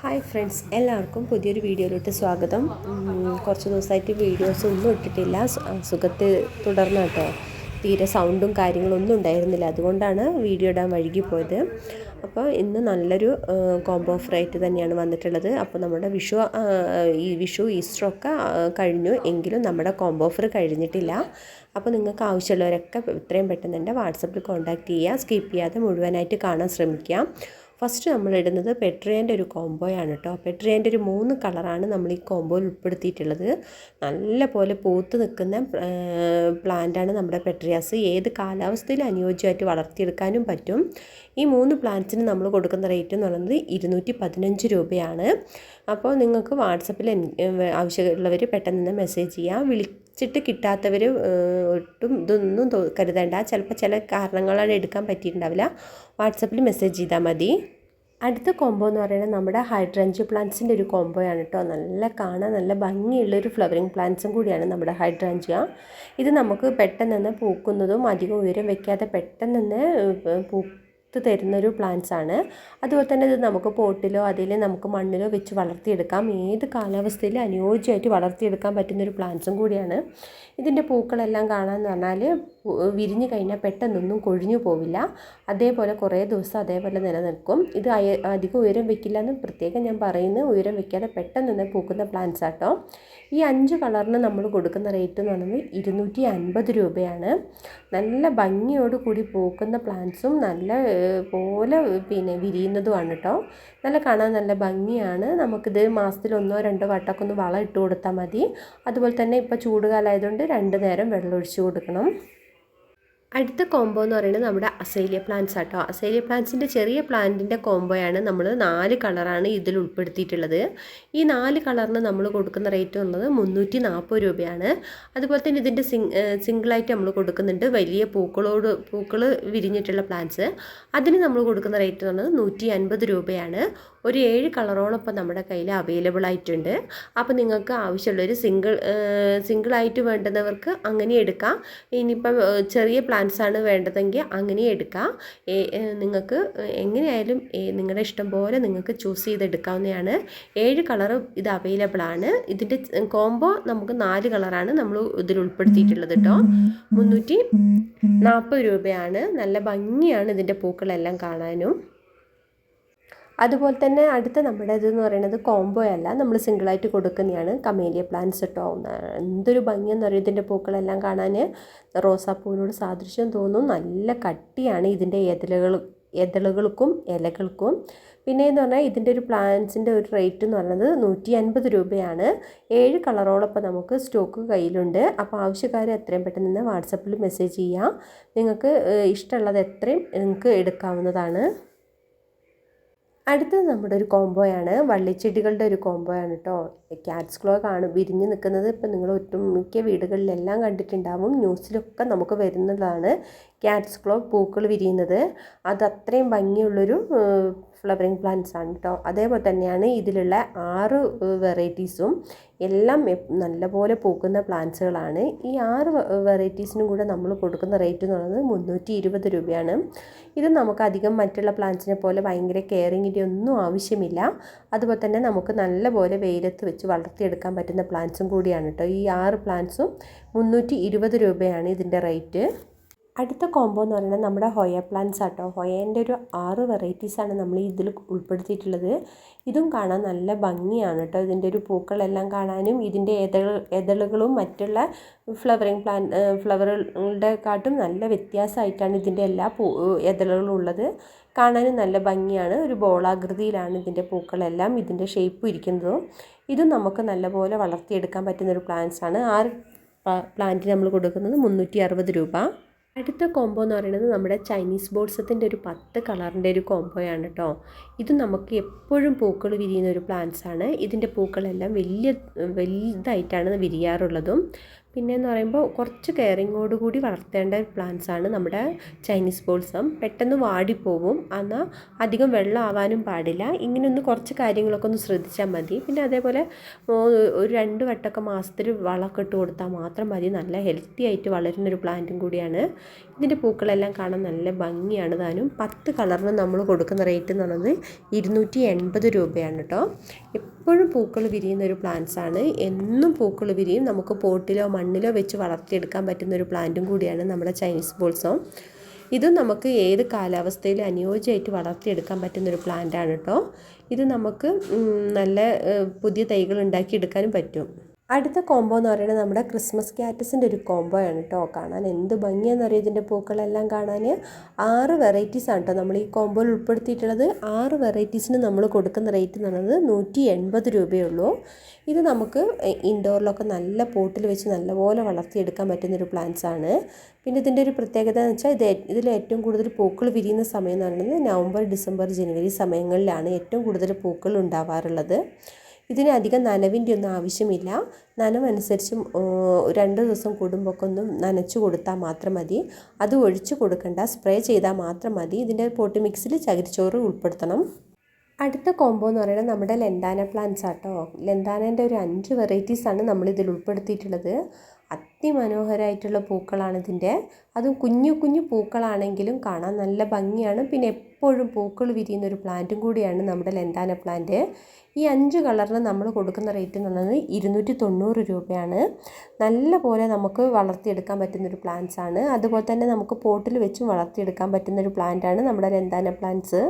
Hi friends എല്ലാവർക്കും പുതിയൊരു വീഡിയോയിലോട്ട് സ്വാഗതം. കുറച്ച് ദിവസമായിട്ട് വീഡിയോസ് ഒന്നും ഇട്ടിട്ടില്ല. സുഖത്തെ തുടർന്ന് കേട്ടോ. തീരെ സൗണ്ടും കാര്യങ്ങളും ഒന്നും ഉണ്ടായിരുന്നില്ല. അതുകൊണ്ടാണ് വീഡിയോ ഇടാൻ വൈകിപ്പോയത് അപ്പോൾ ഇന്ന് നല്ലൊരു കോംബോ ഓഫർ ആയിട്ട് തന്നെയാണ് വന്നിട്ടുള്ളത്. അപ്പോൾ നമ്മുടെ വിഷു ഈ വിഷു ഈസ്റ്റർ ഒക്കെ കഴിഞ്ഞു. എങ്കിലും നമ്മുടെ കോംബോ ഓഫർ കഴിഞ്ഞിട്ടില്ല. അപ്പോൾ നിങ്ങൾക്ക് ആവശ്യമുള്ളവരൊക്കെ എത്രയും പെട്ടെന്ന് എന്റെ വാട്സപ്പിൽ കോൺടാക്റ്റ് ചെയ്യുക. സ്കിപ്പ് ചെയ്യാതെ മുഴുവനായിട്ട് കാണാൻ ശ്രമിക്കുക. ഫസ്റ്റ് നമ്മൾ ഇടുന്നത് പെട്രിയന്റെ ഒരു കോംബോയാണ് കേട്ടോ പെട്രിയന്റെ ഒരു മൂന്ന് കളറാണ് നമ്മൾ ഈ കോംബോയിൽ ഉൾപ്പെടുത്തിയിട്ടുള്ളത്. നല്ല പോലെ പൂത്ത് നിൽക്കുന്ന പ്ലാന്റാണ് നമ്മുടെ പെട്രിയാസ് ഏത് കാലാവസ്ഥയിൽ അനുയോജ്യമായിട്ട് വളർത്തിയെടുക്കാനും പറ്റും. ഈ മൂന്ന് പ്ലാന്റ്സിന് നമ്മൾ കൊടുക്കുന്ന റേറ്റ് എന്ന് പറയുന്നത് ഇരുന്നൂറ്റി പതിനഞ്ച് രൂപയാണ്. അപ്പോൾ നിങ്ങൾക്ക് വാട്സപ്പിൽ ആവശ്യമുള്ളവർ പെട്ടെന്ന് തന്നെ മെസ്സേജ് ചെയ്യാം. വിളിച്ചിട്ട് കിട്ടാത്തവർ ഒട്ടും ഇതൊന്നും കരുതേണ്ട. ചിലപ്പോൾ ചില കാരണങ്ങളാണ് എടുക്കാൻ പറ്റിയിട്ടുണ്ടാവില്ല. വാട്സപ്പിൽ മെസ്സേജ് ചെയ്താൽ മതി. അടുത്ത കോംബോ എന്ന് പറയുന്നത് നമ്മുടെ ഹൈഡ്രഞ്ച് പ്ലാന്റ്സിന്റെ ഒരു കോംബോയാണ് കേട്ടോ. നല്ല കാണാൻ നല്ല ഭംഗിയുള്ളൊരു ഫ്ലവറിങ് പ്ലാന്റ്സും കൂടിയാണ് നമ്മുടെ ഹൈഡ്രഞ്ചിയ ഇത് നമുക്ക് പെട്ടെന്ന് തന്നെ പൂക്കുന്നതും അധികം ഉയരം വയ്ക്കാതെ പെട്ടെന്ന് തന്നെ ഏഹ്, പൂത്ത് തരുന്നൊരു പ്ലാന്റ്സ് ആണ്. അതുപോലെ തന്നെ ഇത് നമുക്ക് പോട്ടിലോ അതിൽ നമുക്ക് മണ്ണിലോ വെച്ച് വളർത്തിയെടുക്കാം. ഏത് കാലാവസ്ഥയിലും അനുയോജ്യമായിട്ട് വളർത്തിയെടുക്കാൻ പറ്റുന്നൊരു പ്ലാന്റ്സും കൂടിയാണ്. ഇതിന്റെ പൂക്കളെല്ലാം കാണാമെന്ന് പറഞ്ഞാൽ വിരിഞ്ഞു കഴിഞ്ഞാൽ പെട്ടെന്നൊന്നും കൊഴിഞ്ഞു പോവില്ല. അതേപോലെ കുറേ ദിവസം അതേപോലെ നിലനിൽക്കും. ഇത് അധികം ഉയരം വെക്കില്ല എന്ന് പ്രത്യേകം ഞാൻ പറയുന്നത് ഉയരം വെക്കാതെ പെട്ടെന്ന് തന്നെ പൂക്കുന്ന പ്ലാന്റ്സ് ആട്ടോ. ഈ അഞ്ച് കളറിന് നമ്മൾ കൊടുക്കുന്ന റേറ്റ് എന്ന് പറയുന്നത് ഇരുന്നൂറ്റി അൻപത് രൂപയാണ്. നല്ല ഭംഗിയോട് കൂടി പൂക്കുന്ന പ്ലാന്റ്സും നല്ല പോലെ പിന്നെ വിരിയുന്നതുമാണ് കേട്ടോ നല്ല കാണാൻ നല്ല ഭംഗിയാണ്. നമുക്കിത് മാസത്തിൽ ഒന്നോ രണ്ടോ വട്ടമൊക്കെ ഒന്ന് വളം ഇട്ട് കൊടുത്താൽ മതി. അതുപോലെ തന്നെ ഇപ്പോൾ ചൂടുകാലമായതുകൊണ്ട് രണ്ട് നേരം വെള്ളം ഒഴിച്ച് കൊടുക്കണം. അടുത്ത കോംബോ എന്ന് പറയുന്നത് നമ്മുടെ അസൈലിയ പ്ലാന്റ്സ് ആട്ടോ. അസൈലിയ പ്ലാന്റ്സിന്റെ ചെറിയ പ്ലാന്റിന്റെ കോംബോയാണ് നമ്മൾ നാല് കളറാണ് ഇതിൽ ഉൾപ്പെടുത്തിയിട്ടുള്ളത്. ഈ നാല് കളറിന് നമ്മൾ കൊടുക്കുന്ന റേറ്റ് വന്നത് മുന്നൂറ്റി നാൽപ്പത് രൂപയാണ്. അതുപോലെ തന്നെ ഇതിന്റെ സിംഗ് സിംഗിളായിട്ട് നമ്മൾ കൊടുക്കുന്നുണ്ട് വലിയ പൂക്കളോട് പൂക്കൾ വിരിഞ്ഞിട്ടുള്ള പ്ലാന്റ്സ് അതിന് നമ്മൾ കൊടുക്കുന്ന റേറ്റ് എന്ന് പറയുന്നത് നൂറ്റി അൻപത് രൂപയാണ്. ഒരു ഏഴ് കളറോളം ഇപ്പോൾ നമ്മുടെ കയ്യിൽ അവൈലബിൾ ആയിട്ടുണ്ട്. അപ്പോൾ നിങ്ങൾക്ക് ആവശ്യമുള്ളൊരു സിംഗിൾ സിംഗിളായിട്ട് വേണ്ടുന്നവർക്ക് അങ്ങനെ എടുക്കാം. ഇനിയിപ്പം ചെറിയ ആണ് വേണ്ടതെങ്കിൽ അങ്ങനെ എടുക്കാം. നിങ്ങൾക്ക് എങ്ങനെയായാലും നിങ്ങളുടെ ഇഷ്ടം പോലെ നിങ്ങൾക്ക് ചൂസ് ചെയ്തെടുക്കാവുന്നതാണ്. ഏഴ് കളറ് ഇത് അവൈലബിൾ ആണ്. ഇതിന്റെ കോംബോ നമുക്ക് നാല് കളറാണ് നമ്മൾ ഇതിൽ ഉൾപ്പെടുത്തിയിട്ടുള്ളത് കേട്ടോ മുന്നൂറ്റി നാൽപ്പത് രൂപയാണ്. നല്ല ഭംഗിയാണ് ഇതിന്റെ പൂക്കളെല്ലാം കാണാനും. അതുപോലെ തന്നെ അടുത്ത നമ്മുടെ ഇതെന്ന് പറയുന്നത് കോംബോ അല്ല. നമ്മൾ സിംഗിളായിട്ട് കൊടുക്കുന്നതാണ്. കമേലിയ പ്ലാന്റ്സ് കേട്ടോ എന്തൊരു ഭംഗിയെന്ന് പറയും ഇതിന്റെ പൂക്കളെല്ലാം കാണാൻ റോസാപ്പൂവിനോട് സാദൃശ്യം തോന്നും. നല്ല കട്ടിയാണ് ഇതിന്റെ എതളുകൾ എതളുകൾക്കും ഇലകൾക്കും. പിന്നെ എന്ന് പറഞ്ഞാൽ ഇതിന്റെ ഒരു പ്ലാന്റ്സിന്റെ ഒരു റേറ്റ് എന്ന് പറയുന്നത് നൂറ്റി അൻപത് രൂപയാണ്. ഏഴ് കളറോളപ്പം നമുക്ക് സ്റ്റോക്ക് കയ്യിലുണ്ട്. അപ്പോൾ ആവശ്യക്കാർ എത്രയും പെട്ടെന്ന് തന്നെ വാട്സപ്പിൽ മെസ്സേജ് ചെയ്യാം. നിങ്ങൾക്ക് ഇഷ്ടമുള്ളത് എത്രയും നിങ്ങൾക്ക് എടുക്കാവുന്നതാണ്. അടുത്തത് നമ്മുടെ ഒരു കോംബോയാണ്. വള്ളിച്ചെടികളുടെ ഒരു കോംബോയാണ് കേട്ടോ ക്യാറ്റ്സ് ക്ലോ കാണും. വിരിഞ്ഞ് നിൽക്കുന്നത് ഇപ്പം നിങ്ങൾ ഒട്ടുമിക്ക വീടുകളിലെല്ലാം കണ്ടിട്ടുണ്ടാവും. ന്യൂസിലൊക്കെ നമുക്ക് വരുന്നതാണ്. ക്യാറ്റ്സ് ക്ലോ പൂക്കൾ വിരിയുന്നത്. അത് അത്രയും ഭംഗിയുള്ളൊരു ഫ്ലവറിങ് പ്ലാന്റ്സ് ആണ് കേട്ടോ അതേപോലെ തന്നെയാണ് ഇതിലുള്ള ആറ് വെറൈറ്റീസും എല്ലാം നല്ലപോലെ പൂക്കുന്ന പ്ലാന്റ്സുകളാണ് ഈ ആറ് വെറൈറ്റീസിനും കൂടെ നമ്മൾ കൊടുക്കുന്ന റേറ്റ് എന്ന് പറയുന്നത് മുന്നൂറ്റി ഇരുപത് രൂപയാണ്. ഇത് നമുക്ക് അധികം മറ്റുള്ള പ്ലാന്റ്സിനെ പോലെ ഭയങ്കര കെയറിങ്ങിന്റെ ഒന്നും ആവശ്യമില്ല. അതുപോലെ തന്നെ നമുക്ക് നല്ലപോലെ വെയിലത്ത് വെച്ച് വളർത്തിയെടുക്കാൻ പറ്റുന്ന പ്ലാന്റ്സും കൂടിയാണ് കേട്ടോ ഈ ആറ് പ്ലാന്റ്സും മുന്നൂറ്റി രൂപയാണ് ഇതിന്റെ റേറ്റ് അടുത്ത കോംബോ എന്ന് പറയുന്നത് നമ്മുടെ ഹൊയ പ്ലാന്റ്സ് ആട്ടോ. ഹൊയേന്റെ ഒരു ആറ് വെറൈറ്റീസാണ് നമ്മൾ ഇതിൽ ഉൾപ്പെടുത്തിയിട്ടുള്ളത്. ഇതും കാണാൻ നല്ല ഭംഗിയാണ് കേട്ടോ. ഇതിന്റെ ഒരു പൂക്കളെല്ലാം കാണാനും ഇതിന്റെ എതൾ എതളുകളും മറ്റുള്ള ഫ്ലവറിങ് പ്ലാൻ ഫ്ലവറുകളുടെ കാട്ടും നല്ല വ്യത്യാസമായിട്ടാണ് ഇതിന്റെ എല്ലാ പൂ എതളുകളും ഉള്ളത്. കാണാനും നല്ല ഭംഗിയാണ്. ഒരു ബോളാകൃതിയിലാണ് ഇതിന്റെ പൂക്കളെല്ലാം ഇതിന്റെ ഷേപ്പ് ഇരിക്കുന്നതും. ഇതും നമുക്ക് നല്ലപോലെ വളർത്തിയെടുക്കാൻ പറ്റുന്ന ഒരു പ്ലാന്റ്സാണ് ആറ് പ്ലാന്റിന് നമ്മൾ കൊടുക്കുന്നത് മുന്നൂറ്റി അറുപത് രൂപ. അടുത്ത കോംബോ എന്ന് പറയുന്നത് നമ്മുടെ ചൈനീസ് ബോൾസത്തിന്റെ ഒരു പത്ത് കളറിന്റെ ഒരു കോംബോയാണ് കേട്ടോ ഇത് നമുക്ക് എപ്പോഴും പൂക്കൾ വിരിയുന്ന ഒരു പ്ലാന്റ്സ് ആണ്. ഇതിന്റെ പൂക്കളെല്ലാം വലിയ വലുതായിട്ടാണ് വിരിയാറുള്ളതും. പിന്നെ എന്ന് പറയുമ്പോൾ കുറച്ച് കെയറിങ്ങോട് കൂടി വളർത്തേണ്ട പ്ലാന്റ്സ് ആണ് നമ്മുടെ ചൈനീസ് ബോൾസം പെട്ടെന്ന് വാടിപ്പോവും. എന്നാൽ അധികം വെള്ളം ആവാനും പാടില്ല. ഇങ്ങനെ ഒന്ന് കുറച്ച് കാര്യങ്ങളൊക്കെ ഒന്ന് ശ്രദ്ധിച്ചാൽ മതി. പിന്നെ അതേപോലെ ഒരു രണ്ട് വട്ടമൊക്കെ മാസത്തിൽ വളമൊക്കെ ഇട്ട് കൊടുത്താൽ മാത്രം മതി. നല്ല ഹെൽത്തി ആയിട്ട് വളരുന്ന ഒരു പ്ലാന്റും കൂടിയാണ്. ഇതിന്റെ പൂക്കളെല്ലാം കാണാൻ നല്ല ഭംഗിയാണ് താനും. പത്ത് കളറിന് നമ്മൾ കൊടുക്കുന്ന റേറ്റ് എന്ന് പറയുന്നത് ഇരുന്നൂറ്റി എൺപത് രൂപയാണ് കേട്ടോ എപ്പോഴും പൂക്കൾ വിരിയുന്ന ഒരു പ്ലാന്റ്സ് ആണ്. എന്നും പൂക്കൾ വിരിയും. നമുക്ക് പോട്ടിലോ മണ്ണിലോ വെച്ച് വളർത്തിയെടുക്കാൻ പറ്റുന്ന ഒരു പ്ലാന്റും കൂടിയാണ് നമ്മുടെ ചൈനീസ് ബോൾസോ ഇത് നമുക്ക് ഏത് കാലാവസ്ഥയിലും അനുയോജ്യമായിട്ട് വളർത്തിയെടുക്കാൻ പറ്റുന്ന ഒരു പ്ലാന്റ് ആണ് കേട്ടോ ഇത് നമുക്ക് നല്ല പുതിയ തൈകൾ ഉണ്ടാക്കിയെടുക്കാനും പറ്റും. അടുത്ത കോംബോ എന്ന് പറയുന്നത് നമ്മുടെ ക്രിസ്മസ് ക്യാറ്റസിന്റെ ഒരു കോംബോ ആണ് കേട്ടോ കാണാൻ എന്ത് ഭംഗിയാണെന്നറിയാം ഇതിന്റെ പൂക്കളെല്ലാം കാണാൻ ആറ് വെറൈറ്റീസ് ആണ് കേട്ടോ നമ്മൾ ഈ കോംബോയിൽ ഉൾപ്പെടുത്തിയിട്ടുള്ളത്. ആറ് വെറൈറ്റീസിന് നമ്മൾ കൊടുക്കുന്ന റേറ്റ് എന്ന് പറയുന്നത് നൂറ്റി എൺപത് രൂപയുള്ളൂ. ഇത് നമുക്ക് ഇൻഡോറിലൊക്കെ നല്ല പോട്ടിൽ വെച്ച് നല്ലപോലെ വളർത്തിയെടുക്കാൻ പറ്റുന്നൊരു ആണ്. പിന്നെ ഇതിന്റെ ഒരു പ്രത്യേകത എന്ന് വെച്ചാൽ ഇത് ഇതിൽ ഏറ്റവും കൂടുതൽ പൂക്കൾ വിരിയുന്ന സമയം എന്ന് പറയുന്നത് നവംബർ ഡിസംബർ ജനുവരി സമയങ്ങളിലാണ് ഏറ്റവും കൂടുതൽ പൂക്കൾ ഉണ്ടാവാറുള്ളത്. ഇതിന് അധികം നനവിന്റെ ഒന്നും ആവശ്യമില്ല. നനവനുസരിച്ച് രണ്ട് ദിവസം കൂടുമ്പോഴൊക്കെ ഒന്ന് നനച്ചു കൊടുത്താൽ മാത്രം മതി. അത് ഒഴിച്ചു കൊടുക്കണ്ട സ്പ്രേ ചെയ്താൽ മാത്രം മതി. ഇതിന്റെ പോട്ടി മിക്സിൽ ചകിരിച്ചോറ് ഉൾപ്പെടുത്തണം. അടുത്ത കോംബോ എന്ന് പറയുന്നത് നമ്മുടെ ലെന്താന പ്ലാന്റ്സ് ആട്ടോ. ലെന്താനേന്റെ ഒരു അഞ്ച് വെറൈറ്റീസാണ് നമ്മളിതിൽ ഉൾപ്പെടുത്തിയിട്ടുള്ളത്. അതിമനോഹരമായിട്ടുള്ള പൂക്കളാണ് ഇതിന്റെ. അതും കുഞ്ഞു കുഞ്ഞു പൂക്കളാണെങ്കിലും കാണാൻ നല്ല ഭംഗിയാണ്. പിന്നെ എപ്പോഴും പൂക്കൾ വിരിയുന്ന ഒരു പ്ലാന്റും കൂടിയാണ് നമ്മുടെ ലെന്താന പ്ലാന്റ് ഈ അഞ്ച് കളറിന് നമ്മൾ കൊടുക്കുന്ന റേറ്റ് എന്ന് പറയുന്നത് ഇരുന്നൂറ്റി തൊണ്ണൂറ് രൂപയാണ്. നല്ല പോലെ നമുക്ക് വളർത്തിയെടുക്കാൻ പറ്റുന്നൊരു പ്ലാന്റ്സ് ആണ്. അതുപോലെ തന്നെ നമുക്ക് പോട്ടിൽ വെച്ചും വളർത്തിയെടുക്കാൻ പറ്റുന്നൊരു പ്ലാന്റാണ് നമ്മുടെ ലെന്താന പ്ലാന്റ്സ്